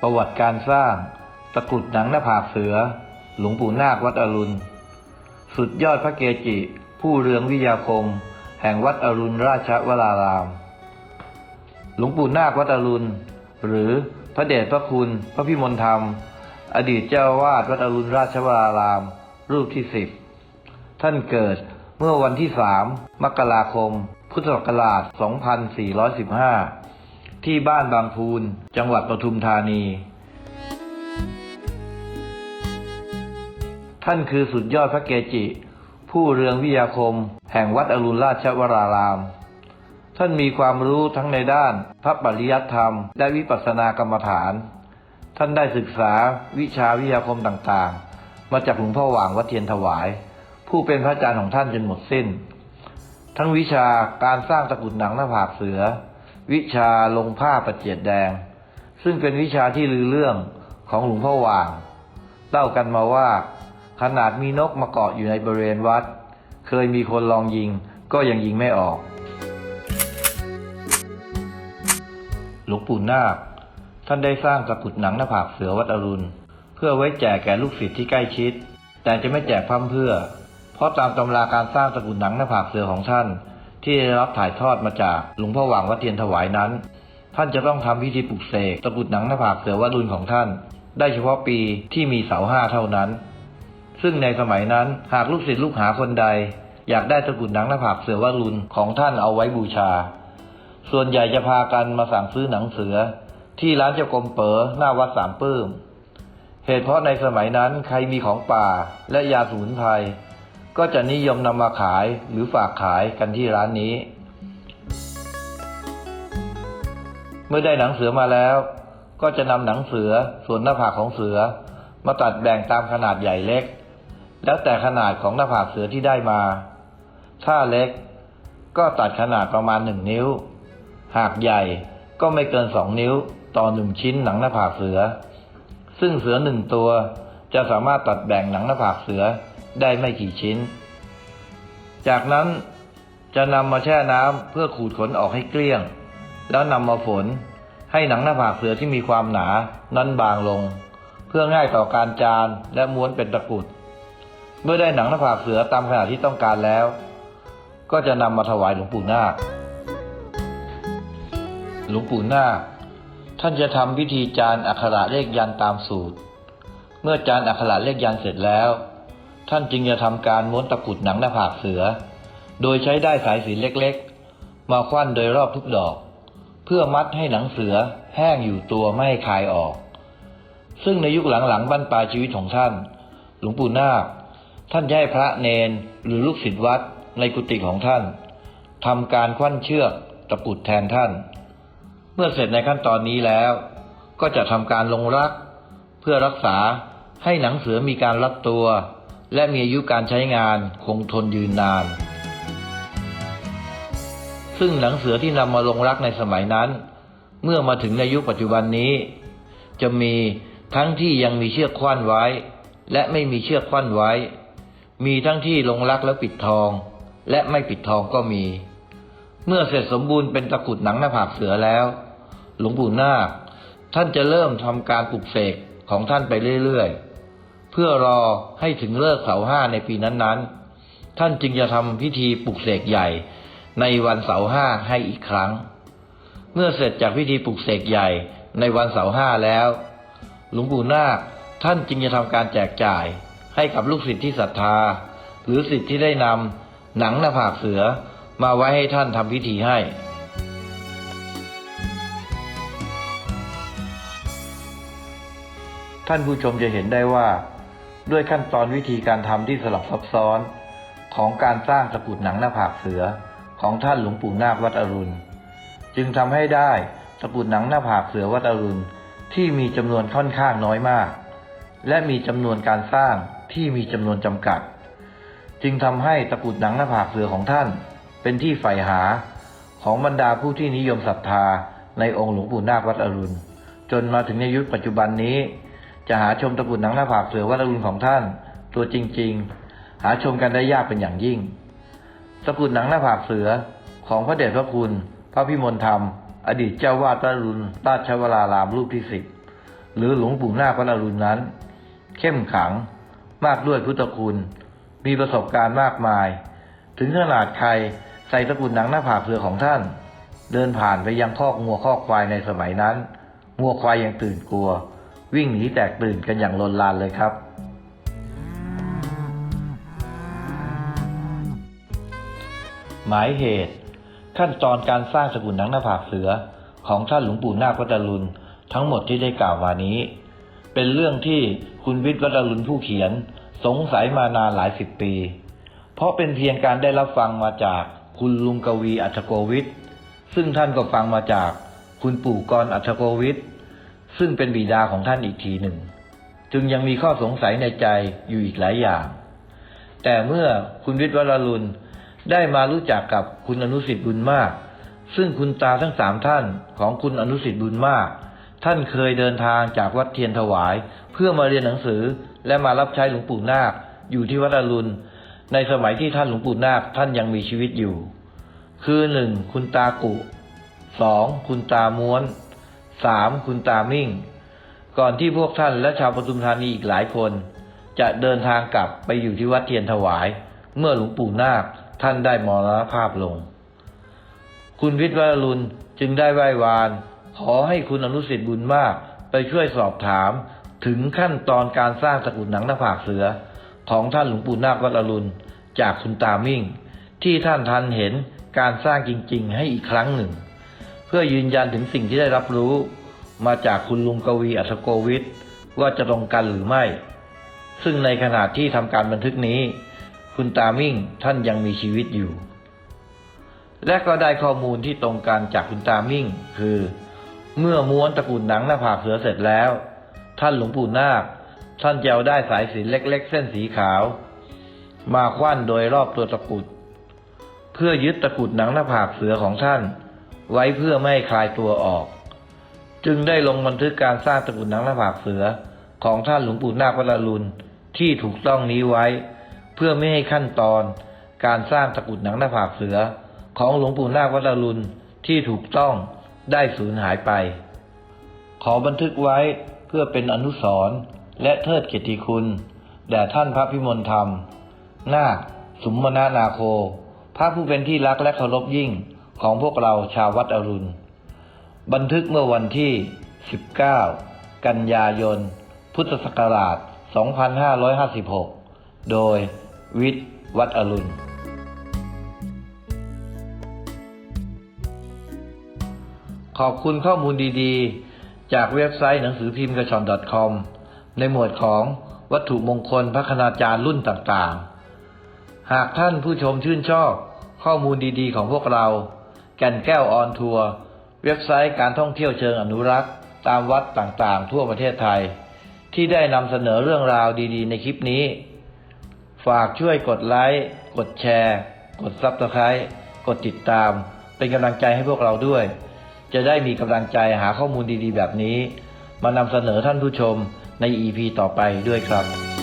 ประวัติการสร้าง ตะกรุดหนังหน้าผากเสือ หลวงปู่นาควัดอรุณ สุดยอดพระเกจิ ผู้เรืองวิยาคม แห่งวัดอรุณราชวราราม หลวงปู่นาควัดอรุณ หรือพระเดชพระคุณ พระพิมลธรรม อดีตเจ้าวาดวัดอรุณราชวราราม รูปที่สิบท่านเกิดเมื่อวันที่สามมกราคม พุทธศักราช 2415 ที่บ้านบางพูน จังหวัดปทุมธานี ท่านคือสุดยอดพระเกจิ ผู้เรืองวิยาคม แห่งวัดอรุณราชวราราม ท่านมีความรู้ทั้งในด้านพระปริยัติธรรม และวิปัสสนากรรมฐาน ท่านได้ศึกษาวิชาวิยาคมต่างๆ มาจากหลวงพ่อหว่างวัดเทียนถวาย ผู้เป็นพระอาจารย์ของท่านจนหมดสิ้น ทั้งวิชาการสร้างตะกุดหนังหน้าผากเสือ วิชาลงผ้าประเจียดแดง ซึ่งเป็นวิชาที่ลือเรื่องของหลวงพ่อว่าง เล่ากันมาว่า ขนาดมีนกมาเกาะอยู่ในบริเวณวัด เคยมีคนลองยิงก็ยังยิงไม่ออก หลวงปู่นาค ท่านได้สร้างตะกุดหนังหน้าผากเสือวัดอรุณ เพื่อไว้แจกแก่ลูกศิษย์ที่ใกล้ชิด แต่จะไม่แจกพร่ำเพื่อ เพราะตามตำราการสร้างตะกุดหนังหน้าผากเสือของท่าน ที่ได้รับถ่ายทอดมาจากหลวงพ่อหว่างวัดเทียนถวายนั้น ท่านจะต้องทำพิธีปลุกเสกตะกุดหนังหน้าผากเสือวัดรุณของท่าน ได้เฉพาะปีที่มีเสาห้าเท่านั้น ซึ่งในสมัยนั้นหากลูกศิษย์ลูกหาคนใด อยากได้ตะกุดหนังหน้าผากเสือวัดรุณของท่านเอาไว้บูชา ส่วนใหญ่จะพากันมาสั่งซื้อหนังเสือ ที่ร้านเจ้ากรมเป๋อหน้าวัดสามปื้มเหตุเพราะในสมัยนั้นใครมีของป่าและยาสมุนไพร ก็จะนิยมนำมาขายหรือฝากขายกันที่ร้านนี้ เมื่อได้หนังเสือมาแล้ว ก็จะนำหนังเสือส่วนหน้าผากของเสือ มาตัดแบ่งตามขนาดใหญ่เล็ก แล้วแต่ขนาดของหน้าผากเสือที่ได้มา ถ้าเล็กก็ตัดขนาดประมาณหนึ่งนิ้ว หากใหญ่ก็ไม่เกินสองนิ้วต่อหนึ่งชิ้นหนังหน้าผากเสือ ซึ่งเสือหนึ่งตัวจะสามารถตัดแบ่งหนังหน้าผากเสือ ได้ไม่กี่ชิ้น จากนั้นจะนำมาแช่น้ำเพื่อขูดขนออกให้เกลี้ยง แล้วนำมาฝนให้หนังหน้าผากเสือที่มีความหนานั้นบางลง เพื่อง่ายต่อการจานและม้วนเป็นตะกรุด เมื่อได้หนังหน้าผากเสือตามขนาดที่ต้องการแล้ว ก็จะนำมาถวายหลวงปู่นาค หลวงปู่นาคท่านจะทำพิธีจานอักขระเลขยันตามสูตร เมื่อจานอักขระเลขยันเสร็จแล้ว ท่านจึงจะทำการม้วนตะกุดหนังหน้าผากเสือ โดยใช้ได้ายสายสินเล็กๆ มาคว้านโดยรอบทุกดอก เพื่อมัดให้หนังเสือแห้งอยู่ตัวไม่ให้คายออก ซึ่งในยุคหลังๆบั้นปลายชีวิตของท่าน หลวงปู่นาค ท่านจะให้พระเนนหรือลูกศิษย์วัดในกุฏิของท่านทำการคว้านเชือกตะกุดแทนท่าน เมื่อเสร็จในขั้นตอนนี้แล้ว ก็จะทำการลงรัก เพื่อรักษาให้หนังเสือมีการรัดตัว และมีอายุการใช้งานคงทนยืนนาน ซึ่งหนังเสือที่นำมาลงรักในสมัยนั้น เมื่อมาถึงในยุคปัจจุบันนี้ จะมีทั้งที่ยังมีเชือกคว้านไว้ และไม่มีเชือกคว้านไว้ มีทั้งที่ลงรักแล้วปิดทอง และไม่ปิดทองก็มี เมื่อเสร็จสมบูรณ์เป็นตะกุดหนังหน้าผากเสือแล้ว หลวงปู่นาคท่านจะเริ่มทำการปลุกเสกของท่านไปเรื่อยๆ เพื่อรอให้ถึงเลิกเสาห้าในปีนั้นๆ ท่านจึงจะทำพิธีปลุกเสกใหญ่ในวันเสาห้าให้อีกครั้ง เมื่อเสร็จจากพิธีปลุกเสกใหญ่ในวันเสาห้าแล้ว หลวงปู่นาคท่านจึงจะทำการแจกจ่ายให้กับลูกศิษย์ที่ศรัทธา หรือศิษย์ที่ได้นำหนังหน้าผากเสือมาไว้ให้ท่านทำพิธีให้ท่านผู้ชมจะเห็นได้ว่า ด้วยขั้นตอนวิธีการทำที่สลับซับซ้อน ของการสร้างตะกุดหนังหน้าผากเสือของท่านหลวงปู่นาควัดอรุณ จึงทำให้ได้ตะกุดหนังหน้าผากเสือวัดอรุณที่มีจำนวนค่อนข้างน้อยมาก และมีจำนวนการสร้างที่มีจำนวนจำกัด จึงทำให้ตะกุดหนังหน้าผากเสือของท่าน เป็นที่ใฝ่หาของบรรดาผู้ที่นิยมศรัทธาในองค์หลวงปู่นาควัดอรุณ จนมาถึงในยุคปัจจุบันนี้ จะหาชมตะกุดหนังหน้าผากเสือวัดอรุณของท่าน ตัวจริง ๆ หาชมกันได้ยากเป็นอย่างยิ่ง ตะกุดหนังหน้าผากเสือของพระเดชพระคุณ พระพิมลธรรม อดีตเจ้าวาดวัดอรุณราชวรารามรูปที่สิบหรือหลวงปู่นาควัดอรุณนั้น เข้มขัง มากด้วยพุทธคุณ มีประสบการณ์มากมาย ถึงขนาดใครใส่ตะกุดหนังหน้าผากเสือของท่าน เดินผ่านไปยังคอกงัวคอกควายในสมัยนั้นงัวควายยังตื่นกลัว วิ่งหนีแตกตื่นกันอย่างลนลานเลยครับ หมายเหตุ ขั้นตอนการสร้างสกุลหนังหน้าผากเสือ ของท่านหลวงปู่นาควัดอรุณทั้งหมดที่ได้กล่าวมานี้ เป็นเรื่องที่คุณวิทย์วัดอรุณผู้เขียน สงสัยมานานหลายสิบปี เพราะเป็นเพียงการได้รับฟังมาจากคุณลุงกวีอัชโกวิทย์ซึ่งท่านก็ฟังมาจากคุณปู่กรอัชโกวิทย์ ซึ่งเป็นบิดาของท่านอีกทีหนึ่ง จึงยังมีข้อสงสัยในใจอยู่อีกหลายอย่าง แต่เมื่อคุณวิทย์วรรุณได้มารู้จักกับคุณอนุสิทธิ์บุญมาก ซึ่งคุณตาทั้งสามท่านของคุณอนุสิทธิ์บุญมาก ท่านเคยเดินทางจากวัดเทียนถวาย เพื่อมาเรียนหนังสือและมารับใช้หลวงปู่นาคอยู่ที่วัดอรุณในสมัยที่ท่านหลวงปู่นาคท่านยังมีชีวิตอยู่ คือหนึ่งคุณตากุสองคุณตาม้วน สามคุณตามิ่ง ก่อนที่พวกท่านและชาวปทุมธานีอีกหลายคน จะเดินทางกลับไปอยู่ที่วัดเทียนถวาย เมื่อหลวงปู่นาคท่านได้มรณภาพลง คุณวิทย์วรุณจึงได้ไหว้วาน ขอให้คุณอนุสิทธิ์บุญมากไปช่วยสอบถามถึงขั้นตอนการสร้างตะกุดหนังหน้าผากเสือ ของท่านหลวงปู่นาควัดอรุณจากคุณตามิ่ง ที่ท่านทันเห็นการสร้างจริง ๆ ให้อีกครั้งหนึ่ง พื่อยืนยันถึงสิ่งที่ได้รับรู้ มาจากคุณลุงกวีอัศโกวิทย์ว่าจะตรงกันหรือไม่ ซึ่งในขณะที่ทำการบันทึกนี้ คุณตามิ่งท่านยังมีชีวิตอยู่ และก็ได้ข้อมูลที่ตรงกันจากคุณตามิ่ง คือ เมื่อม้วนตะกุดหนังหน้าผากเสือเสร็จแล้ว ท่านหลวงปู่นาคท่านจะเอาได้สายสินเล็ก ๆ เส้นสีขาว มาคว้านโดยรอบตัวตะกุด เพื่อยึดตะกุดหนังหน้าผากเสือของท่าน ไว้เพื่อไม่ให้คลายตัวออก จึงได้ลงบันทึกการสร้างตะกุดหนังหน้าผากเสือของท่านหลวงปู่นาควัดอรุณที่ถูกต้องนี้ไว้ เพื่อไม่ให้ขั้นตอน การสร้างตะกุดหนังหน้าผากเสือ ของหลวงปู่นาควัดอรุณที่ถูกต้องได้สูญหายไป ขอบันทึกไว้เพื่อเป็นอนุสรณ์และเทิดเกียรติคุณแด่ท่านพระพิมลธรรม นาคสุมมนานาโค พระผู้เป็นที่รักและเคารพยิ่ง ของพวกเราชาววัดอรุณ บันทึกเมื่อวันที่ 19 กันยายน พุทธศักราช 2556 โดยวิทย์วัดอรุณ ขอบคุณข้อมูลดีๆ จากเว็บไซต์หนังสือพิมพ์กระชอน .com ในหมวดของวัตถุมงคลพระคณาจารย์รุ่นต่างๆ หากท่านผู้ชมชื่นชอบข้อมูลดีๆ ของพวกเรา ก่นแก้วออนทัวร์เว็บไซต์การท่องเที่ยวเชิงอนุรักษ์ ตามวัดต่างๆ ทั่วประเทศไทย ที่ได้นำเสนอเรื่องราวดีๆ ในคลิปนี้ ฝากช่วยกดไลค์ กดแชร์ กดซับสไครต์กดติดตาม เป็นกำลังใจให้พวกเราด้วย จะได้มีกำลังใจหาข้อมูลดีๆ แบบนี้ มานำเสนอท่านผู้ชมใน EP ต่อไปด้วยครับ